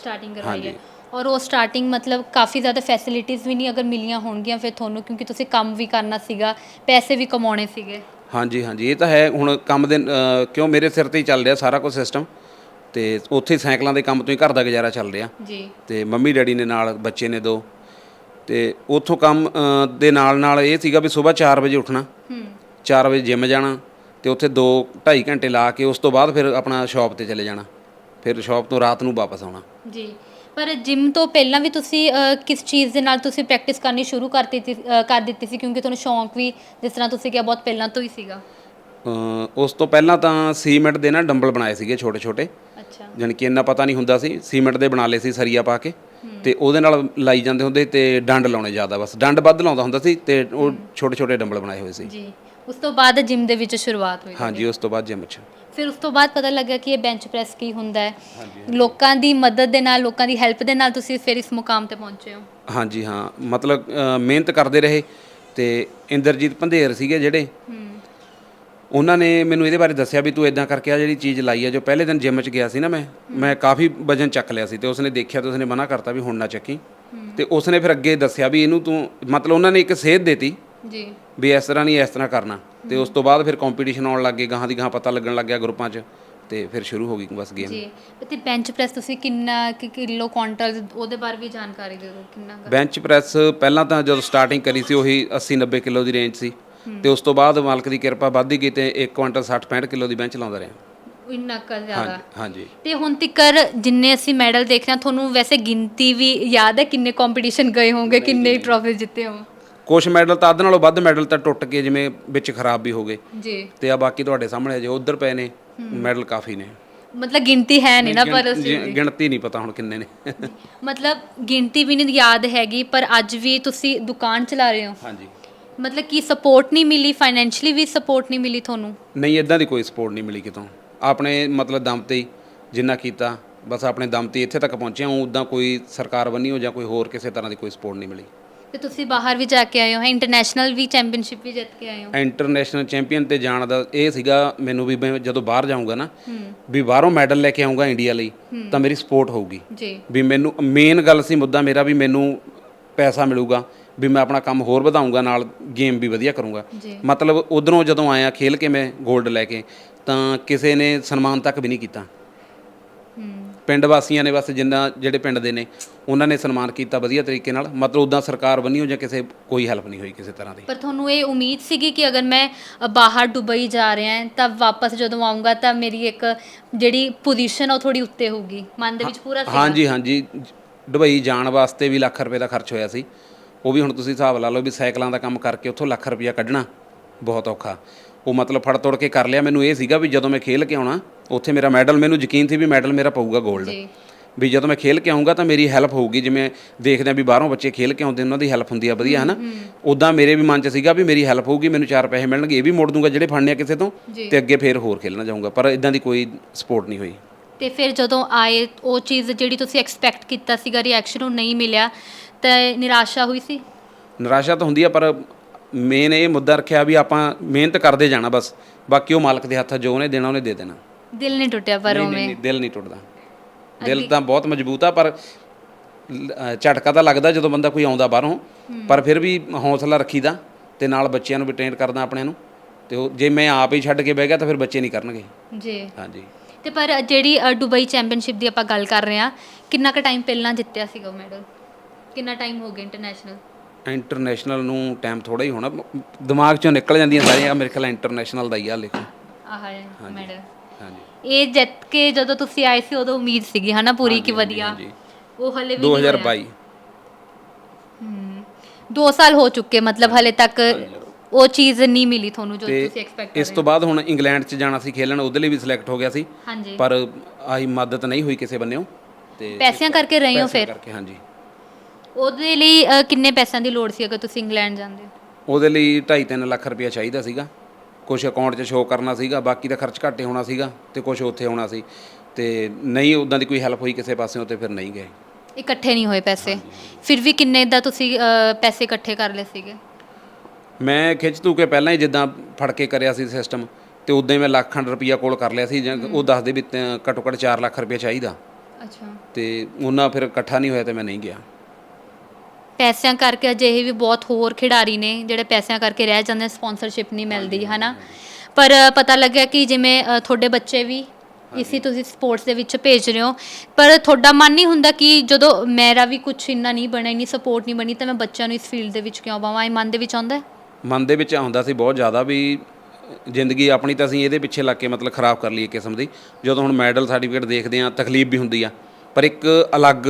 ਸਟਾਰਟਿੰਗ ਕਰਵਾਈ ਹੈ ਔਰ ਉਹ ਸਟਾਰਟਿੰਗ ਮਤਲਬ ਕਾਫੀ ਜ਼ਿਆਦਾ ਫੈਸਿਲਿਟੀਆਂ ਵੀ ਨਹੀਂ ਅਗਰ ਮਿਲੀਆਂ ਹੋਣਗੀਆਂ ਫਿਰ ਤੁਹਾਨੂੰ ਕਿਉਂਕਿ ਤੁਸੀਂ ਕੰਮ ਵੀ ਕਰਨਾ ਸੀਗਾ ਪੈਸੇ ਵੀ ਕਮਾਉਣੇ ਸੀਗੇ। ਹਾਂਜੀ ਹਾਂਜੀ। ਇਹ ਤਾਂ ਹੈ ਹੁਣ ਕੰਮ ਦੇ ਅ, ਕਿਉਂ ਮੇਰੇ ਸਿਰ ਤੇ ਹੀ ਚੱਲ ਰਿਹਾ ਸਾਰਾ ਕੁਝ ਸਿਸਟਮ ਤੇ ਉੱਥੇ ਸਾਈਕਲਾਂ ਦੇ ਕੰਮ ਤੋਂ ਹੀ ਘਰ ਦਾ ਗੁਜ਼ਾਰਾ ਚੱਲ ਰਿਹਾ। ਜੀ। ਤੇ ਮੰਮੀ ਡੈਡੀ ਨੇ ਨਾਲ ਬੱਚੇ ਨੇ ਦੋ। ਤੇ ਉੱਥੋਂ ਕੰਮ ਅ, ਦੇ ਨਾਲ ਨਾਲ ਇਹ ਸੀਗਾ ਵੀ ਸਵੇਰ 4 ਵਜੇ ਉੱਠਣਾ। ਹੂੰ। 4 ਵਜੇ ਜਿਮ ਜਾਣਾ ਤੇ ਉੱਥੇ 2 2.5 ਘੰਟੇ ਲਾ ਕੇ ਉਸ ਤੋਂ ਬਾਅਦ ਫਿਰ ਆਪਣਾ ਸ਼ਾਪ ਤੇ ਚਲੇ ਜਾਣਾ। ਫਿਰ ਸ਼ਾਪ ਤੋਂ ਰਾਤ ਨੂੰ ਵਾਪਸ ਆਉਣਾ। ਜੀ। ਪਰ ਜਿਮ ਤੋਂ ਪਹਿਲਾਂ ਵੀ ਤੁਸੀਂ ਅ, ਕਿਸ ਚੀਜ਼ ਦੇ ਨਾਲ ਤੁਸੀਂ ਪ੍ਰੈਕਟਿਸ ਕਰਨੀ ਸ਼ੁਰੂ ਕਰ ਦਿੱਤੀ ਅ, ਕਰ ਦਿੱਤੀ ਸੀ? ਕਿਉਂਕਿ ਤੁਹਾਨੂੰ ਸ਼ੌਂਕ ਵੀ ਜਿਸ ਤਰ੍ਹਾਂ ਤੁਸੀਂ ਕਿਹਾ ਬਹੁਤ ਪਹਿਲਾਂ ਤੋਂ ਹੀ ਸੀਗਾ। ਉਸ ਤੋਂ ਪਹਿਲਾਂ ਤਾਂ ਸੀਮੈਂਟ ਦੇ ਨਾ ਡੰਬਲ ਬਣਾਏ ਸੀਗੇ ਛੋਟੇ ਛੋਟੇ ਅੱਛਾ। ਜਾਣੀ ਕਿ ਇੰਨਾ ਪਤਾ ਨਹੀਂ ਹੁੰਦਾ ਸੀ ਸੀਮੈਂਟ ਦੇ ਬਣਾ ਲਏ ਸੀ ਸਰੀਆ ਪਾ ਕੇ। ਤੇ ਉਹਦੇ ਨਾਲ ਲਾਈ ਜਾਂਦੇ ਹੁੰਦੇ ਤੇ ਡੰਡ ਲਾਉਣੇ ਜ਼ਿਆਦਾ ਬਸ। ਡੰਡ ਵੱਧ ਲਾਉਂਦਾ ਹੁੰਦਾ ਸੀ ਤੇ ਉਹ ਛੋਟੇ ਛੋਟੇ ਡੰਬਲ ਬਣਾਏ ਹੋਏ ਸੀ। ਜੀ। ਉਸ ਤੋਂ ਬਾਅਦ ਜਿਮ ਦੇ ਵਿੱਚ ਸ਼ੁਰੂਆਤ ਹੋਈ ਹਾਂਜੀ ਉਸ ਤੋਂ ਬਾਅਦ ਜਿਮ 'ਚ। ਫਿਰ ਉਸ ਤੋਂ ਬਾਅਦ ਪਤਾ ਲੱਗਾ ਕਿ ਇਹ ਬੈਂਚ ਪ੍ਰੈਸ ਕੀ ਹੁੰਦਾ ਹੈ। ਲੋਕਾਂ ਦੀ ਮਦਦ ਦੇ ਨਾਲ ਲੋਕਾਂ ਦੀ ਹੈਲਪ ਦੇ ਨਾਲ ਤੁਸੀਂ ਫਿਰ ਇਸ ਮੁਕਾਮ ਤੇ ਪਹੁੰਚੇ ਹੋ। ਹਾਂਜੀ ਹਾਂ। ਮਤਲਬ ਅ, ਮਿਹਨਤ ਕਰਦੇ ਰਹੇ ਤੇ ਇੰਦਰਜੀਤ ਪੰਧੇਰ ਸੀਗੇ ਜਿਹੜੇ। ਉਹਨਾਂ ਨੇ ਮੈਨੂੰ ਇਹਦੇ ਬਾਰੇ ਦੱਸਿਆ ਵੀ ਤੂੰ ਇਦਾਂ ਕਰਕੇ ਆ ਜਿਹੜੀ ਚੀਜ਼ ਲਾਈ ਆ ਜੋ ਪਹਿਲੇ ਦਿਨ ਜਿਮ 'ਚ ਗਿਆ ਸੀ ਨਾ ਮੈਂ ਮੈਂ ਕਾਫੀ ਵਜਨ ਚੱਕ ਲਿਆ ਸੀ ਤੇ ਉਸਨੇ ਦੇਖਿਆ ਤੇ ਉਸਨੇ ਮਨਾ ਕਰਤਾ ਵੀ ਹੁਣ ਨਾ ਚੱਕੀ। ਤੇ ਉਸਨੇ ਫਿਰ ਅੱਗੇ ਦੱਸਿਆ ਵੀ ਇਹਨੂੰ ਤੂੰ ਮਤਲਬ ਉਹਨਾਂ ਨੇ ਇੱਕ ਸੇਧ ਦੇਤੀ ਜੀ। ਵੀ ਇਸ ਤਰ੍ਹਾਂ ਨਹੀਂ ਇਸ ਤਰ੍ਹਾਂ ਕਰਨਾ। ਤੇ ਉਸ ਤੋਂ ਬਾਅਦ ਫਿਰ ਕੰਪੀਟੀਸ਼ਨ ਆਉਣ ਲੱਗੇ ਗਾਹਾਂ ਦੀ ਗਾਹਾਂ ਪਤਾ ਲੱਗਣ ਲੱਗ ਗਿਆ ਗਰੁੱਪਾਂ 'ਚ ਤੇ ਫਿਰ ਸ਼ੁਰੂ ਹੋ ਗਈ ਬਸ ਗੇਮ ਜੀ ਤੇ ਬੈਂਚ ਪ੍ਰੈਸ ਤੁਸੀਂ ਕਿੰਨਾ ਕਿ ਕਿਲੋ ਕੁਆਂਟਲ ਉਹਦੇ ਬਾਰੇ ਵੀ ਜਾਣਕਾਰੀ ਦੇ ਦਿਓ ਕਿੰਨਾ? ਬੈਂਚ ਪ੍ਰੈਸ ਪਹਿਲਾਂ ਤਾਂ ਜਦੋਂ ਸਟਾਰਟਿੰਗ ਕਰੀ ਸੀ ਉਹੀ 80 90 ਕਿਲੋ ਦੀ ਰੇਂਜ ਸੀ। ਤੇ ਉਸ ਤੋਂ ਬਾਅਦ ਮਾਲਕ ਦੀ ਕਿਰਪਾ ਵੱਧਦੀ ਗਈ ਤੇ 1 ਕੁਇੰਟਲ 60 65 ਕਿਲੋ ਦੀ ਬੈਂਚ ਲਾਉਂਦਾ ਰਿਹਾ। ਇੰਨਾ ਕੁ ਜ਼ਿਆਦਾ। ਹਾਂਜੀ ਤੇ ਹੁਣ ਤੱਕਰ ਜਿੰਨੇ ਅਸੀਂ ਮੈਡਲ ਦੇਖ ਰਹੇ ਹਾਂ ਤੁਹਾਨੂੰ ਵੈਸੇ ਗਿਣਤੀ ਵੀ ਯਾਦ ਹੈ ਕਿੰਨੇ ਕੰਪੀਟੀਸ਼ਨ ਗਏ ਹੋਵੋਗੇ ਕਿੰਨੇ ਟਰੋਫੀ ਜਿੱਤੇ ਹੋ ਕੁਝ ਮੈਡਲ ਤਾਂ ਅੱਧ ਨਾਲੋਂ ਵੱਧ ਮੈਡਲ ਤਾਂ ਟੁੱਟ ਕੇ ਜਿਵੇਂ ਵਿੱਚ ਖਰਾਬ ਵੀ ਹੋ ਗਏ। ਜੀ। ਤੇ ਆ ਬਾਕੀ ਤੁਹਾਡੇ ਸਾਹਮਣੇ ਜੇ ਉਧਰ ਪਏ ਨੇ ਮੈਡਲ ਕਾਫੀ ਨੇ। ਮਤਲਬ ਗਿਣਤੀ ਹੈ ਨਹੀਂ ਨਾ ਪਰ ਉਸ ਗਿਣ- ਗਿਣਤੀ ਨਹੀਂ ਪਤਾ ਹੁਣ ਕਿੰਨੇ ਨੇ। ਮਤਲਬ ਗਿਣਤੀ ਵੀ ਨਹੀਂ ਯਾਦ ਹੈਗੀ ਪਰ ਅੱਜ ਵੀ ਤੁਸੀਂ ਦੁਕਾਨ ਚਲਾ ਰਹੇ ਹੋ। ਹਾਂਜੀ। ਮਤਲਬ ਕੀ ਸਪੋਰਟ ਨਹੀਂ ਮਿਲੀ ਫਾਈਨੈਂਸ਼ਲੀ ਵੀ ਸਪੋਰਟ ਨਹੀਂ ਮਿਲੀ ਤੁਹਾਨੂੰ? ਨਹੀਂ ਇਦਾਂ ਦੀ ਕੋਈ ਸਪੋਰਟ ਨਹੀਂ ਮਿਲੀ ਕਿਤੋਂ। ਆਪਣੇ ਮਤਲਬ ਦਮ ਤੇ ਹੀ ਜਿੰਨਾ ਕੀਤਾ ਬਸ ਆਪਣੇ ਦਮ ਤੇ ਹੀ ਇੱਥੇ ਤੱਕ ਪਹੁੰਚਿਆ ਹਾਂ ਉਦਾਂ ਕੋਈ ਸਰਕਾਰ ਵੱਲੋਂ ਜਾਂ ਕੋਈ ਹੋਰ ਕਿਸੇ ਤਰ੍ਹਾਂ ਦੀ ਕੋਈ ਸਪੋਰਟ ਨਹੀਂ ਮਿਲੀ। ਤੇ ਤੁਸੀਂ ਬਾਹਰ ਵੀ ਜਾ ਕੇ ਆਏ ਹੋ ਇੰਟਰਨੈਸ਼ਨਲ ਵੀ ਚੈਂਪੀਅਨਸ਼ਿਪ ਵੀ ਜਿੱਤ ਕੇ ਆਏ ਹੋ? ਇੰਟਰਨੈਸ਼ਨਲ ਚੈਂਪੀਅਨ ਤੇ ਜਾਣ ਦਾ ਇਹ ਸੀਗਾ ਮੈਨੂੰ ਵੀ ਮੈਂ ਜਦੋਂ ਬਾਹਰ ਜਾਊਂਗਾ ਨਾ ਵੀ ਬਾਹਰੋਂ ਮੈਡਲ ਲੈ ਕੇ ਆਊਂਗਾ ਇੰਡੀਆ ਲਈ ਤਾਂ ਮੇਰੀ ਸਪੋਰਟ ਹੋਊਗੀ। ਜੀ। ਵੀ ਮੈਨੂੰ ਮੇਨ ਗੱਲ ਸੀ ਮੁੱਦਾ ਮੇਰਾ ਵੀ ਮੈਨੂੰ ਪੈਸਾ ਮਿਲੂਗਾ ਵੀ ਮੈਂ ਆਪਣਾ ਕੰਮ ਹੋਰ ਵਧਾਊਂਗਾ ਨਾਲ ਗੇਮ ਵੀ ਵਧੀਆ ਕਰੂੰਗਾ। ਜੀ। ਮਤਲਬ ਉਧਰੋਂ ਜਦੋਂ ਆਇਆ ਖੇਲ ਕੇ ਮੈਂ 골ਡ ਲੈ ਕੇ ਤਾਂ ਕਿਸੇ ਨੇ ਸਨਮਾਨ ਤੱਕ ਵੀ ਨਹੀਂ ਕੀਤਾ। ਪਿੰਡ ਵਾਸੀਆਂ ਨੇ ਬਸ ਜਿੰਨਾ ਜਿਹੜੇ ਪਿੰਡ ਦੇ ਨੇ ਉਹਨਾਂ ਨੇ ਸਨਮਾਨ ਕੀਤਾ ਵਧੀਆ ਤਰੀਕੇ ਨਾਲ। ਮਤਲਬ ਉਦਾਂ ਸਰਕਾਰ ਵੱਲੋਂ ਜਾਂ ਕਿਸੇ ਕੋਈ ਹੈਲਪ ਨਹੀਂ ਹੋਈ ਕਿਸੇ ਤਰ੍ਹਾਂ ਦੀ। ਪਰ ਤੁਹਾਨੂੰ ਇਹ ਉਮੀਦ ਸੀਗੀ ਕਿ ਅਗਰ ਮੈਂ ਬਾਹਰ ਦੁਬਈ ਜਾ ਰਿਹਾ ਹਾਂ ਤਾਂ ਵਾਪਸ ਜਦੋਂ ਆਉਂਗਾ ਤਾਂ ਮੇਰੀ ਇੱਕ ਜਿਹੜੀ ਪੋਜੀਸ਼ਨ ਉਹ ਥੋੜੀ ਉੱਤੇ ਹੋਊਗੀ। ਮਨ ਦੇ ਵਿੱਚ ਪੂਰਾ ਸੀਗਾ। ਹਾਂਜੀ ਹਾਂਜੀ। ਦੁਬਈ ਜਾਣ ਵਾਸਤੇ ਵੀ ਲੱਖ ਰੁਪਏ ਦਾ ਖਰਚ ਹੋਇਆ ਸੀ। ਉਹ ਵੀ ਹੁਣ ਤੁਸੀਂ ਹਿਸਾਬ ਲਾ ਲਓ ਵੀ ਸਾਈਕਲਾਂ ਦਾ ਕੰਮ ਕਰਕੇ ਉੱਥੋਂ ਲੱਖ ਰੁਪਇਆ ਕੱਢਣਾ ਬਹੁਤ ਔਖਾ। ਉਹ ਮਤਲਬ ਫੜ ਤੋੜ ਕੇ ਕਰ ਲਿਆ। ਮੈਨੂੰ ਇਹ ਸੀਗਾ ਵੀ ਜਦੋਂ ਮੈਂ ਖੇਲ ਕੇ ਆਉਣਾ ਉੱਥੇ ਮੇਰਾ ਮੈਡਲ ਮੈਨੂੰ ਯਕੀਨ ਸੀ ਵੀ ਮੈਡਲ ਮੇਰਾ ਪਊਗਾ 골ਡ ਜੀ। ਵੀ ਜਦੋਂ ਮੈਂ ਖੇਲ ਕੇ ਆਉਂਗਾ ਤਾਂ ਮੇਰੀ ਹੈਲਪ ਹੋਊਗੀ। ਜਿਵੇਂ ਦੇਖਦੇ ਆ ਵੀ ਬਾਹਰੋਂ ਬੱਚੇ ਖੇਲ ਕੇ ਆਉਂਦੇ ਉਹਨਾਂ ਦੀ ਹੈਲਪ ਹੁੰਦੀ ਆ ਵਧੀਆ ਹਨਾ? ਉਦਾਂ ਮੇਰੇ ਵੀ ਮਨ 'ਚ ਸੀਗਾ ਵੀ ਮੇਰੀ ਹੈਲਪ ਹੋਊਗੀ ਮੈਨੂੰ ਚਾਰ ਪੈਸੇ ਮਿਲਣਗੇ ਇਹ ਵੀ ਮੋੜ ਦੂੰਗਾ ਜਿਹੜੇ ਫੜਨੇ ਆ ਕਿਸੇ ਤੋਂ। ਤੇ ਅੱਗੇ ਫੇਰ ਹੋਰ ਖੇਲਣਾ ਜਾਊਂਗਾ ਪਰ ਇਦਾਂ ਦੀ ਕੋਈ ਸਪੋਰਟ ਨਹੀਂ ਹੋਈ। ਤੇ ਫਿਰ ਜਦੋਂ ਆਏ ਉਹ ਚੀਜ਼ ਜਿਹੜੀ ਤੁਸੀਂ ਐਕਸਪੈਕਟ ਕੀਤਾ ਸੀਗਾ ਰਿਐਕਸ਼ਨ ਉਹ ਨਹੀਂ ਮਿਲਿਆ ਤਾਂ ਨਿਰਾਸ਼ਾ ਹੋਈ ਸੀ? ਨਿਰਾਸ਼ਾ ਤਾਂ ਹੁੰਦੀ ਆ ਪਰ ਮੇਨ ਇਹ ਮੁੱਦਾ ਰੱਖਿਆ ਵੀ ਆਪਾਂ ਮਿਹਨਤ ਕਰਦੇ ਜਾਣਾ ਬਸ। ਬਾਕੀ ਉਹ ਮਾਲਕ ਦੇ ਹੱਥ ਜੋ ਉਹਨੇ ਦੇਣਾ ਉਹਨੇ ਦੇ ਦੇਣਾ। ਦਿਲ ਨਹੀਂ ਟੁੱਟਿਆ ਪਰ ਨਹੀਂ, ਉਵੇਂ। ਨਹੀਂ, ਦਿਲ ਨਹੀਂ ਟੁੱਟਦਾ। ਦਿਲ ਤਾਂ ਬਹੁਤ ਮਜ਼ਬੂਤ ਆ ਪਰ ਲ- ਅਹ ਝਟਕਾ ਤਾਂ ਲੱਗਦਾ ਜਦੋਂ ਬੰਦਾ ਕੋਈ ਆਉਂਦਾ ਬਾਹਰੋਂ। ਪਰ ਫਿਰ ਵੀ ਹੌਸਲਾ ਰੱਖੀਦਾ ਤੇ ਨਾਲ ਬੱਚਿਆਂ ਨੂੰ ਵੀ ਟ੍ਰੇਨ ਕਰਦਾ ਆਪਣੇ ਨੂੰ। ਤੇ ਉਹ ਜੇ ਮੈਂ ਆਪ ਹੀ ਛੱਡ ਕੇ ਬਹਿ ਗਿਆ ਤਾਂ ਫਿਰ ਬੱਚੇ ਨਹੀਂ ਕਰਨਗੇ। ਜੀ। ਹਾਂਜੀ। ਤੇ ਪਰ ਜਿਹੜੀ ਅ, ਦੁਬਈ ਚੈਂਪੀਅਨਸ਼ਿਪ ਦੀ ਆਪਾਂ ਗੱਲ ਕਰ ਰਹੇ ਹਾਂ ਕਿੰਨਾ ਕੁ ਟਾਈਮ ਪਹਿਲਾਂ ਜਿੱਤਿਆ ਸੀਗਾ ਉਹ ਮੈਡਲ ਕਿੰਨਾ ਟਾਈਮ ਹੋ ਗਿਆ ਇੰਟਰਨੈਸ਼ਨਲ ਇੰਟਰਨੈਸ਼ਨਲ ਨੂੰ ਟਾਈਮ ਥੋੜਾ ਹੀ ਹੋਣਾ। ਦਿਮਾਗ ਚੋਂ ਨਿਕਲ ਜਾਂਦੀਆਂ ਸਾਰੀਆਂ ਮੇਰੇ ਖਿਆਲ ਇੰਟਰਨੈਸ਼ਨਲ ਦਾ ਹੀ ਆ ਲਿਖੋ। ਆਹ ਹੈ ਮੈਡਲ ਹਾਂਜੀ। ਇਹ ਜਿੱਤ ਕੇ ਜਦੋਂ ਤੁਸੀਂ ਆਏ ਸੀ ਉਦੋਂ ਉਮੀਦ ਸੀਗੀ ਹਨਾ ਪੂਰੀ ਕਿ ਵਧੀਆ। ਉਹ ਹਲੇ ਵੀ ਨਹੀਂ ਹੋਇਆ। 2022 ਹੂੰ 2 ਸਾਲ ਹੋ ਚੁੱਕੇ ਮਤਲਬ ਹਲੇ ਤੱਕ ਉਹ ਚੀਜ਼ ਨਹੀਂ ਮਿਲੀ ਤੁਹਾਨੂੰ ਜੋ ਤੁਸੀਂ ਐਕਸਪੈਕਟ ਇਸ ਤੋਂ ਬਾਅਦ ਹੁਣ ਇੰਗਲੈਂਡ 'ਚ ਜਾਣਾ ਸੀ ਖੇਲਣ ਉਹਦੇ ਲਈ ਵੀ ਸਿਲੈਕਟ ਹੋ ਗਿਆ ਸੀ। ਪਰ ਆਹੀ ਮਦਦ ਨਹੀਂ ਹੋਈ ਕਿਸੇ ਬੰਨਿਓ। ਤੇ ਪੈਸਿਆਂ ਕਰਕੇ ਰਹੇ ਹੋ ਫਿਰ। ਕਰਕੇ ਹਾਂਜੀ। ਉਹਦੇ ਲਈ ਅ, ਕਿੰਨੇ ਪੈਸਿਆਂ ਦੀ ਲੋੜ ਸੀ ਅਗਰ ਤੁਸੀਂ ਇੰਗਲੈਂਡ ਜਾਂਦੇ ਉਹਦੇ ਲਈ 2.5-3 ਲੱਖ ਰੁਪਇਆ ਚਾਹੀਦਾ ਸੀਗਾ। ਕੁਝ ਅਕਾਊਂਟ 'ਚ ਸ਼ੋਅ ਕਰਨਾ ਸੀਗਾ ਬਾਕੀ ਦਾ ਖਰਚ ਘੱਟੇ ਹੋਣਾ ਸੀਗਾ ਤੇ ਕੁਝ ਉੱਥੇ ਹੋਣਾ ਸੀ। ਤੇ ਨਹੀਂ ਉਦਾਂ ਦੀ ਕੋਈ ਹੈਲਪ ਹੋਈ ਕਿਸੇ ਪਾਸਿਓਂ ਤੇ ਫਿਰ ਨਹੀਂ ਗਏ। ਇਕੱਠੇ ਨਹੀਂ ਹੋਏ ਪੈਸੇ। ਫਿਰ ਵੀ ਕਿੰਨੇ ਦਾ ਤੁਸੀਂ ਅ, ਪੈਸੇ ਇਕੱਠੇ ਕਰ ਲਏ ਸੀਗੇ? ਮੈਂ ਖਿੱਚ ਤੂ ਕੇ ਪਹਿਲਾਂ ਹੀ ਜਿੱਦਾਂ ਫੜ ਕੇ ਕਰਿਆ ਸੀ ਸਿਸਟਮ ਤੇ ਉਦਾਂ ਹੀ ਮੈਂ ਲੱਖ ਖੰਡ ਰੁਪਈਆ ਕੋਲ ਕਰ ਲਿਆ ਸੀ ਜਾਂ ਉਹ ਦੱਸਦੇ ਵੀ ਤ- ਘੱਟੋ ਘੱਟ 4 ਲੱਖ ਰੁਪਈਆ ਚਾਹੀਦਾ। ਅੱਛਾ। ਤੇ ਉਹਨਾਂ ਫਿਰ ਇਕੱਠਾ ਨਹੀਂ ਹੋਇਆ ਤੇ ਮੈਂ ਨਹੀਂ ਗਿਆ। ਪੈਸਿਆਂ ਕਰਕੇ ਅਜਿਹੇ ਵੀ ਬਹੁਤ ਹੋਰ ਖਿਡਾਰੀ ਨੇ ਜਿਹੜੇ ਪੈਸਿਆਂ ਕਰਕੇ ਰਹਿ ਜਾਂਦੇ ਸਪਾਂਸਰਸ਼ਿਪ ਨਹੀਂ ਮਿਲਦੀ ਹਨਾ? ਪਰ ਪਤਾ ਲੱਗਿਆ ਕਿ ਜਿਵੇਂ ਅ, ਤੁਹਾਡੇ ਬੱਚੇ ਵੀ ਇਸੀ ਤੁਸੀਂ ਸਪੋਰਟਸ ਦੇ ਵਿੱਚ ਭੇਜ ਰਹੇ ਹੋ। ਪਰ ਤੁਹਾਡਾ ਮਨ ਨਹੀਂ ਹੁੰਦਾ ਕਿ ਜਦੋਂ ਮੇਰਾ ਵੀ ਕੁਝ ਇੰਨਾ ਨਹੀਂ ਬਣਿਆ ਇੰਨੀ ਸਪੋਰਟ ਨਹੀਂ ਬਣੀ ਤਾਂ ਮੈਂ ਬੱਚਿਆਂ ਨੂੰ ਇਸ ਫੀਲਡ ਦੇ ਵਿੱਚ ਕਿਉਂ ਪਾਵਾਂ? ਇਹ ਮਨ ਦੇ ਵਿੱਚ ਆਉਂਦਾ ਹੈ? ਮਨ ਦੇ ਵਿੱਚ ਆਉਂਦਾ ਸੀ ਬਹੁਤ ਜ਼ਿਆਦਾ ਵੀ ਜ਼ਿੰਦਗੀ ਆਪਣੀ ਤਾਂ ਅਸੀਂ ਇਹਦੇ ਪਿੱਛੇ ਲੱਗ ਕੇ ਮਤਲਬ ਖਰਾਬ ਕਰ ਲਈ ਇੱਕ ਕਿਸਮ ਦੀ। ਜਦੋਂ ਹੁਣ ਮੈਡਲ ਸਰਟੀਫਿਕੇਟ ਦੇਖਦੇ ਆ ਤਕਲੀਫ ਵੀ ਹੁੰਦੀ ਆ। ਪਰ ਇੱਕ ਅਲੱਗ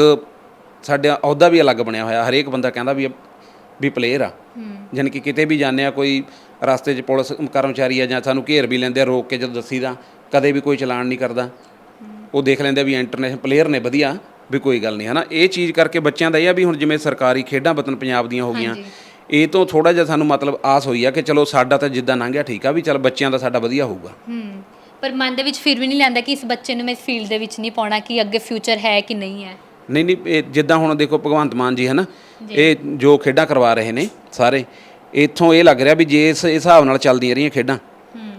ਸਾਡਾ ਅਹੁਦਾ ਵੀ ਅਲੱਗ ਬਣਿਆ ਹੋਇਆ ਹਰੇਕ ਬੰਦਾ ਕਹਿੰਦਾ ਵੀ ਵੀ ਪਲੇਅਰ ਆ। ਜਾਣੀ ਕਿ ਕਿਤੇ ਵੀ ਜਾਂਦੇ ਆ ਕੋਈ ਰਸਤੇ 'ਚ ਪੁਲਿਸ ਕਰਮਚਾਰੀ ਆ ਜਾਂ ਸਾਨੂੰ ਘੇਰ ਵੀ ਲੈਂਦੇ ਆ ਰੋਕ ਕੇ ਜਦੋਂ ਦੱਸੀਦਾ ਕਦੇ ਵੀ ਕੋਈ ਚਲਾਨ ਨਹੀਂ ਕਰਦਾ। ਉਹ ਦੇਖ ਲੈਂਦੇ ਆ ਵੀ ਇੰਟਰਨੈਸ਼ਨਲ ਪਲੇਅਰ ਨੇ ਵਧੀਆ ਵੀ ਕੋਈ ਗੱਲ ਨਹੀਂ ਹਨਾ? ਇਹ ਚੀਜ਼ ਕਰਕੇ ਬੱਚਿਆਂ ਦਾ ਇਹ ਆ ਵੀ ਹੁਣ ਜਿਵੇਂ ਸਰਕਾਰੀ ਖੇਡਾਂ ਵਤਨ ਪੰਜਾਬ ਦੀਆਂ ਹੋ ਗਈਆਂ ਇਹ ਤੋਂ ਥੋੜਾ ਜਿਹਾ ਸਾਨੂੰ ਮਤਲਬ ਆਸ ਹੋਈ ਆ ਕਿ ਚਲੋ ਸਾਡਾ ਤਾਂ ਜਿੱਦਾਂ ਲੰਘਿਆ ਠੀਕ ਆ ਵੀ ਚਲ ਬੱਚਿਆਂ ਦਾ ਸਾਡਾ ਵਧੀਆ ਹੋਊਗਾ। ਹੂੰ। ਪਰ ਮਨ ਦੇ ਵਿੱਚ ਫਿਰ ਵੀ ਨਹੀਂ ਲੈਂਦਾ ਕਿ ਇਸ ਬੱਚੇ ਨੂੰ ਮੈਂ ਇਸ ਫੀਲਡ ਦੇ ਵਿੱਚ ਨਹੀਂ ਪਾਉਣਾ ਕਿ ਅੱਗੇ ਫਿਊਚਰ ਹੈ ਕਿ ਨਹੀਂ ਹੈ। ਨਹੀਂ ਨਹੀਂ ਇਹ ਜਿੱਦਾਂ ਹੁਣ ਦੇਖੋ ਭਗਵੰਤ ਮਾਨ ਜੀ ਹਨਾ? ਇਹ ਜੋ ਖੇਡਾਂ ਕਰਵਾ ਰਹੇ ਨੇ ਸਾਰੇ ਇੱਥੋਂ ਇਹ ਲੱਗ ਰਿਹਾ ਵੀ ਜੇ ਇਸ ਹਿਸਾਬ ਨਾਲ ਚੱਲਦੀਆਂ ਰਹੀਆਂ ਖੇਡਾਂ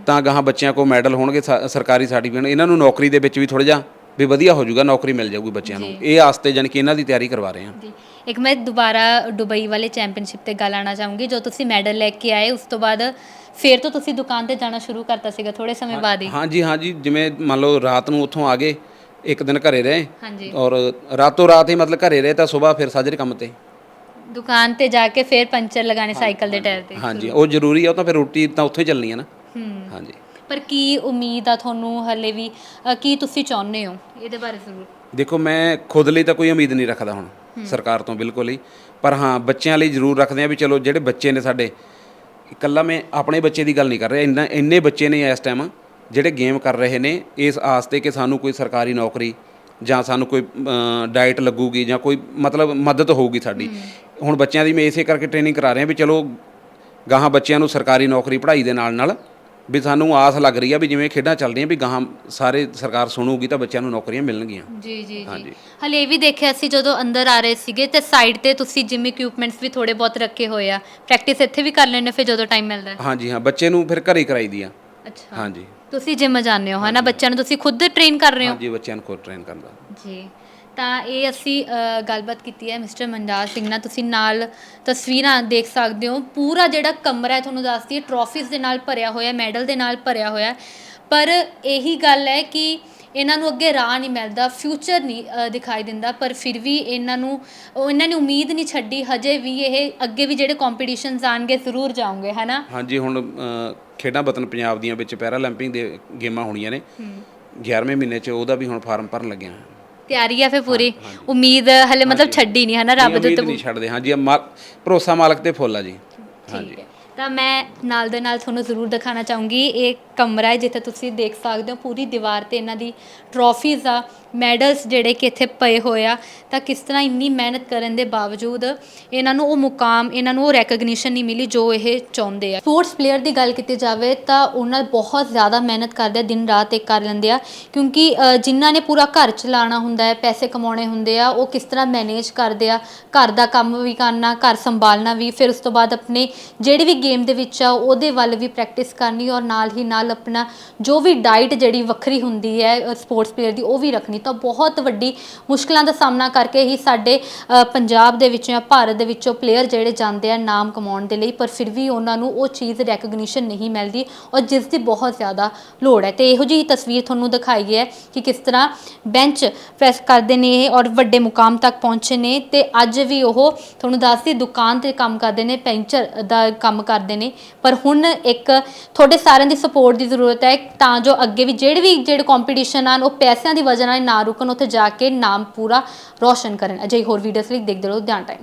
ਤਾਂ ਗਾਹਾਂ ਬੱਚਿਆਂ ਕੋਲ ਮੈਡਲ ਹੋਣਗੇ ਸਰਕਾਰੀ ਸਰਟੀਫਿਕੇਟ ਇਹਨਾਂ ਨੂੰ ਨੌਕਰੀ ਦੇ ਵਿੱਚ ਵੀ ਥੋੜਾ ਜਿਹਾ ਵੀ ਵਧੀਆ ਹੋ ਜਾਊਗਾ ਨੌਕਰੀ ਮਿਲ ਜਾਊਗੀ ਬੱਚਿਆਂ ਨੂੰ। ਇਹ ਆਸਤੇ ਜਾਣੀ ਕਿ ਇਹਨਾਂ ਦੀ ਤਿਆਰੀ ਕਰਵਾ ਰਹੇ ਹਾਂ। ਇੱਕ ਮੈਂ ਦੁਬਾਰਾ ਦੁਬਈ ਵਾਲੇ ਚੈਂਪੀਅਨਸ਼ਿਪ ਤੇ ਗੱਲ ਆਣਾ ਚਾਹੂੰਗੀ ਜੋ ਤੁਸੀਂ ਮੈਡਲ ਲੈ ਕੇ ਆਏ ਉਸ ਤੋਂ ਬਾਅਦ ਫਿਰ ਤੋਂ ਤੁਸੀਂ ਦੁਕਾਨ ਤੇ ਜਾਣਾ ਸ਼ੁਰੂ ਕਰਤਾ ਸੀਗਾ ਥੋੜੇ ਸਮੇਂ ਬਾਅਦ ਹੀ। ਹਾਂਜੀ ਹਾਂਜੀ ਜਿਵੇਂ ਮੰਨ ਲਓ ਰਾਤ ਨੂੰ ਉੱਥੋਂ ਆ ਗਏ ਇੱਕ ਦਿਨ ਘਰੇ ਰਹੇ ਹਾਂਜੀ। ਔਰ ਰਾਤੋਂ ਰਾਤ ਹੀ ਮਤਲਬ ਘਰੇ ਰਹੇ ਤਾਂ ਸਵੇਰ ਫਿਰ ਸਾਜਰੇ ਕੰਮ ਤੇ। ਦੁਕਾਨ ਤੇ ਜਾ ਕੇ ਫਿਰ ਪੰਚਰ ਲਗਾਣੇ ਸਾਈਕਲ ਦੇ ਟਾਇਰ ਤੇ ਹਾਂਜੀ ਉਹ ਜ਼ਰੂਰੀ ਆ ਉਹ ਤਾਂ ਫਿਰ ਰੋਟੀ ਤਾਂ ਉੱਥੇ ਚੱਲਣੀ ਆ ਨਾ। ਹੂੰ। ਹਾਂਜੀ। ਪਰ ਕੀ ਉਮੀਦ ਆ ਤੁਹਾਨੂੰ ਹਲੇ ਵੀ? ਅ, ਕੀ ਤੁਸੀਂ ਚਾਹੁੰਦੇ ਹੋ ਇਹਦੇ ਬਾਰੇ ਜ਼ਰੂਰ? ਦੇਖੋ ਮੈਂ ਖੁਦ ਲਈ ਤਾਂ ਕੋਈ ਉਮੀਦ ਨਹੀਂ ਰੱਖਦਾ ਹੁਣ ਸਰਕਾਰ ਤੋਂ ਬਿਲਕੁਲ ਹੀ। ਪਰ ਹਾਂ ਬੱਚਿਆਂ ਲਈ ਜ਼ਰੂਰ ਰੱਖਦੇ ਆ ਵੀ ਚਲੋ ਜਿਹੜੇ ਬੱਚੇ ਨੇ ਸਾਡੇ ਇਕੱਲਾ ਮੈਂ ਆਪਣੇ ਬੱਚੇ ਦੀ ਗੱਲ ਨਹੀਂ ਕਰ ਰਿਹਾ ਇੰਨਾ ਇੰਨੇ ਬੱਚੇ ਨੇ ਇਸ ਟਾਈਮ ਜਿਹੜੇ ਗੇਮ ਕਰ ਰਹੇ ਨੇ ਇਸ ਆਸ ਤੇ ਕਿ ਸਾਨੂੰ ਕੋਈ ਸਰਕਾਰੀ ਨੌਕਰੀ ਜਾਂ ਸਾਨੂੰ ਕੋਈ ਡਾਈਟ ਲੱਗੂਗੀ ਜਾਂ ਕੋਈ ਮਤਲਬ ਮਦਦ ਹੋਊਗੀ ਸਾਡੀ। ਹੁਣ ਬੱਚਿਆਂ ਦੀ ਮੈਂ ਇਸੇ ਕਰਕੇ ਟ੍ਰੇਨਿੰਗ ਕਰਾ ਰਿਹਾ ਵੀ ਚਲੋ ਗਾਹਾਂ ਬੱਚਿਆਂ ਨੂੰ ਸਰਕਾਰੀ ਨੌਕਰੀ ਪੜ੍ਹਾਈ ਦੇ ਨਾਲ ਨਾਲ ਵੀ ਸਾਨੂੰ ਆਸ ਲੱਗ ਰਹੀ ਆ ਵੀ ਜਿਵੇਂ ਖੇਡਾਂ ਚੱਲਦੀਆਂ ਵੀ ਗਾਹਾਂ ਸਾਰੇ ਸਰਕਾਰ ਸੁਣੂਗੀ ਤਾਂ ਬੱਚਿਆਂ ਨੂੰ ਨੌਕਰੀਆਂ ਮਿਲਣਗੀਆਂ। ਜੀ ਜੀ। ਜੀ। ਹਲੇ ਇਹ ਵੀ ਦੇਖਿਆ ਸੀ ਜਦੋਂ ਅੰਦਰ ਆ ਰਹੇ ਸੀਗੇ ਤੇ ਸਾਈਡ ਤੇ ਤੁਸੀਂ ਜਿਮ ਇਕਵਿਪਮੈਂਟਸ ਵੀ ਥੋੜੇ ਬਹੁਤ ਰੱਖੇ ਹੋਏ ਆ। ਪ੍ਰੈਕਟਿਸ ਇੱਥੇ ਵੀ ਕਰ ਲੈਣੇ ਫਿਰ ਜਦੋਂ ਟਾਈਮ ਮਿਲਦਾ। ਹੈ ਹਾਂਜੀ ਹਾਂ ਬੱਚੇ ਨੂੰ ਫਿਰ ਘਰੇ ਕਰਾਈ ਦੀ ਆ। ਅੱਛਾ। ਹਾਂਜੀ। ਤੁਸੀਂ ਜਿਮ ਜਾਂਦੇ ਹੋ ਹਨਾ? ਬੱਚਿਆਂ ਨੂੰ ਤੁਸੀਂ ਖੁਦ ਟ੍ਰੇਨ ਕਰ ਰਹੇ ਹੋ? ਹਾਂਜੀ ਬੱਚਿਆਂ ਨੂੰ ਖੁਦ ਟ੍ਰੇਨ ਕਰਦਾ। ਜੀ। ਤਾਂ ਇਹ ਅਸੀਂ ਅ, ਗੱਲਬਾਤ ਕੀਤੀ ਹੈ ਮਿਸਟਰ ਮਨਜਾਰ ਸਿੰਘ ਨਾਲ। ਤੁਸੀਂ ਨਾਲ ਤਸਵੀਰਾਂ ਦੇਖ ਸਕਦੇ ਹੋ। ਪੂਰਾ ਜਿਹੜਾ ਕਮਰਾ ਹੈ ਤੁਹਾਨੂੰ ਦੱਸਦੀ ਹੈ ਟਰੋਫੀਜ਼ ਦੇ ਨਾਲ ਭਰਿਆ ਹੋਇਆ ਮੈਡਲ ਦੇ ਨਾਲ ਭਰਿਆ ਹੋਇਆ ਹੈ। ਪਰ ਇਹੀ ਗੱਲ ਹੈ ਕਿ ਇਹਨਾਂ ਨੂੰ ਅੱਗੇ ਰਾਹ ਨਹੀਂ ਮਿਲਦਾ ਫਿਊਚਰ ਨਹੀਂ ਅ, ਦਿਖਾਈ ਦਿੰਦਾ। ਪਰ ਫਿਰ ਵੀ ਇਹਨਾਂ ਨੂੰ ਉਹ ਇਹਨਾਂ ਨੇ ਉਮੀਦ ਨਹੀਂ ਛੱਡੀ ਹਜੇ ਵੀ ਇਹ ਅੱਗੇ ਵੀ ਜਿਹੜੇ ਕੰਪੀਟੀਸ਼ਨਸ ਆਣਗੇ ਜ਼ਰੂਰ ਜਾਓਗੇ ਹੈਨਾ? ਹਾਂਜੀ ਹੁਣ ਖੇਡਾਂ ਵਤਨ ਪੰਜਾਬ ਦੀਆਂ ਵਿੱਚ ਪੈਰਾਲੰਪਿਕ ਦੇ ਗੇਮਾਂ ਹੋਣੀਆਂ ਨੇ। 11ਵੇਂ ਮਹੀਨੇ 'ਚ ਉਹਦਾ ਵੀ ਹੁਣ ਫਾਰਮ ਭਰਨ ਲੱਗਿਆ ਹਾਂ। ਤਿਆਰੀ ਹੈ ਫਿਰ ਪੂਰੀ? ਉਮੀਦ ਹਲੇ ਮਤਲਬ ਛੱਡੀ ਨਹੀਂ ਹੈਨਾ ਰੱਬ ਦੇ ਉੱਤੇ ਨਹੀਂ ਛੱਡਦੇ। ਹਾਂਜੀ ਭਰੋਸਾ ਮਾਲਕ ਤੇ ਫੁੱਲ ਆ ਜੀ। ਠੀਕ ਹੈ। ਤਾਂ ਮੈਂ ਨਾਲ ਦੇ ਨਾਲ ਤੁਹਾਨੂੰ ਜ਼ਰੂਰ ਦਿਖਾਣਾ ਚਾਹੂੰਗੀ। ਇਹ ਕਮਰਾ ਹੈ ਜਿੱਥੇ ਤੁਸੀਂ ਦੇਖ ਸਕਦੇ ਹੋ ਪੂਰੀ ਦੀਵਾਰ ਤੇ ਇਹਨਾਂ ਦੀ ਟਰੋਫੀਜ਼ ਆ ਮੈਡਲਸ ਜਿਹੜੇ ਕਿ ਇੱਥੇ ਪਏ ਹੋਏ ਆ। ਤਾਂ ਕਿਸ ਤਰ੍ਹਾਂ ਇੰਨੀ ਮਿਹਨਤ ਕਰਨ ਦੇ ਬਾਵਜੂਦ ਇਹਨਾਂ ਨੂੰ ਉਹ ਮੁਕਾਮ ਇਹਨਾਂ ਨੂੰ ਉਹ ਰੈਕਗਨੀਸ਼ਨ ਨਹੀਂ ਮਿਲੀ ਜੋ ਇਹ ਚਾਹੁੰਦੇ ਆ। ਸਪੋਰਟਸ ਪਲੇਅਰ ਦੀ ਗੱਲ ਕੀਤੀ ਜਾਵੇ ਤਾਂ ਉਹਨਾਂ ਬਹੁਤ ਜ਼ਿਆਦਾ ਮਿਹਨਤ ਕਰਦੇ ਆ ਦਿਨ ਰਾਤ ਇੱਕ ਕਰ ਲੈਂਦੇ ਆ। ਕਿਉਂਕਿ ਅ, ਜਿਨ੍ਹਾਂ ਨੇ ਪੂਰਾ ਘਰ ਚਲਾਉਣਾ ਹੁੰਦਾ ਹੈ ਪੈਸੇ ਕਮਾਉਣੇ ਹੁੰਦੇ ਆ ਉਹ ਕਿਸ ਤਰ੍ਹਾਂ ਮੈਨੇਜ ਕਰਦੇ ਆ ਘਰ ਦਾ ਕੰਮ ਵੀ ਕਰਨਾ ਘਰ ਸੰਭਾਲਣਾ ਵੀ ਫਿਰ ਉਸ ਤੋਂ ਬਾਅਦ ਆਪਣੇ ਜਿਹੜੀ ਵੀ ਗੇਮ ਦੇ ਵਿੱਚ ਆ, ਉਹਦੇ ਵੱਲ ਵੀ ਪ੍ਰੈਕਟਿਸ ਕਰਨੀ ਔਰ ਨਾਲ ਹੀ ਨਾਲ ਆਪਣਾ ਜੋ ਵੀ ਡਾਈਟ ਜਿਹੜੀ ਵੱਖਰੀ ਹੁੰਦੀ ਹੈ ਸਪੋਰਟਸ ਪਲੇਅਰ ਦੀ, ਉਹ ਵੀ ਰੱਖਣੀ। ਤਾਂ ਬਹੁਤ ਵੱਡੀ ਮੁਸ਼ਕਲਾਂ ਦਾ ਸਾਹਮਣਾ ਕਰਕੇ ਹੀ ਸਾਡੇ ਪੰਜਾਬ ਦੇ ਵਿੱਚੋਂ ਜਾਂ ਭਾਰਤ ਦੇ ਵਿੱਚੋਂ ਪਲੇਅਰ ਜਿਹੜੇ ਜਾਂਦੇ ਆ ਨਾਮ ਕਮਾਉਣ ਦੇ ਲਈ, ਪਰ ਫਿਰ ਵੀ ਉਹਨਾਂ ਨੂੰ ਉਹ ਚੀਜ਼ ਰੈਕਗਨੀਸ਼ਨ ਨਹੀਂ ਮਿਲਦੀ ਔਰ ਜਿਸ ਦੀ ਬਹੁਤ ਜ਼ਿਆਦਾ ਲੋੜ ਹੈ। ਤੇ ਇਹੋ ਜਿਹੀ ਤਸਵੀਰ ਤੁਹਾਨੂੰ ਦਿਖਾਈ ਹੈ ਕਿ ਕਿਸ ਤਰ੍ਹਾਂ ਬੈਂਚ ਪ੍ਰੈਸ ਕਰਦੇ ਨੇ ਇਹ ਔਰ ਵੱਡੇ ਮੁਕਾਮ ਤੱਕ ਪਹੁੰਚੇ ਨੇ। ਤੇ ਅੱਜ ਵੀ ਉਹ, ਤੁਹਾਨੂੰ ਦੱਸਦੀ, ਦੁਕਾਨ ਤੇ ਕੰਮ ਕਰਦੇ ਨੇ, ਪੈਂਚਰ ਦਾ ਕੰਮ ਕਰਦੇ ਨੇ। ਪਰ ਹੁਣ ਇੱਕ ਤੁਹਾਡੇ ਸਾਰਿਆਂ ਦੀ ਸਪੋਰਟ ਦੀ ਜ਼ਰੂਰਤ ਹੈ ਤਾਂ ਜੋ ਅੱਗੇ ਵੀ ਜਿਹੜੇ ਵੀ ਜਿਹੜੇ ਕੰਪੀਟੀਸ਼ਨ ਆਨ ਉਹ ਪੈਸਿਆਂ ਦੀ ਵਜ੍ਹਾ ਨਾਲ ਨਾ ਰੁਕਣ, ਉੱਥੇ ਜਾ ਕੇ ਨਾਮ ਪੂਰਾ ਰੋਸ਼ਨ ਕਰਨ। ਅਜਿਹੀ ਹੋਰ ਵੀਡੀਓਸ ਲਈ ਦੇਖਦੇ ਰਹੋ, ਧਿਆਨ ਟਾਈਮਸ